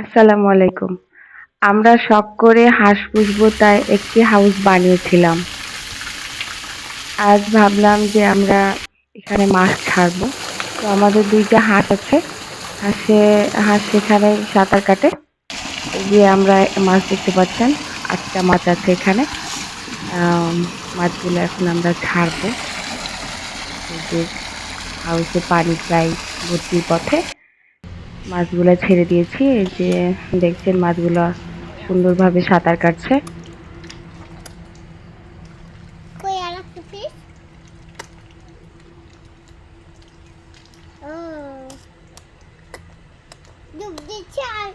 আসসালামু আলাইকুম। আমরা শখ করে হাঁস পুষবো তাই একটি হাউস বানিয়েছিলাম। আজ ভাবলাম যে আমরা এখানে মাছ ছাড়বো। তো আমাদের দুইটা হাঁস আছে। হাঁসে, হাঁস সেখানে সাঁতার কাটে। গিয়ে আমরা মাছ দেখতে পাচ্ছেন, আটটা মাছ আছে এখানে। মাছগুলো এখন আমরা ছাড়বো। যে হাউসে পানি প্রায় ভর্তির পথে। মাছগুলো ছেড়ে দিয়েছি এই যে দেখছেন মাছগুলো সুন্দরভাবে সাঁতার কাটছে। ডুব আর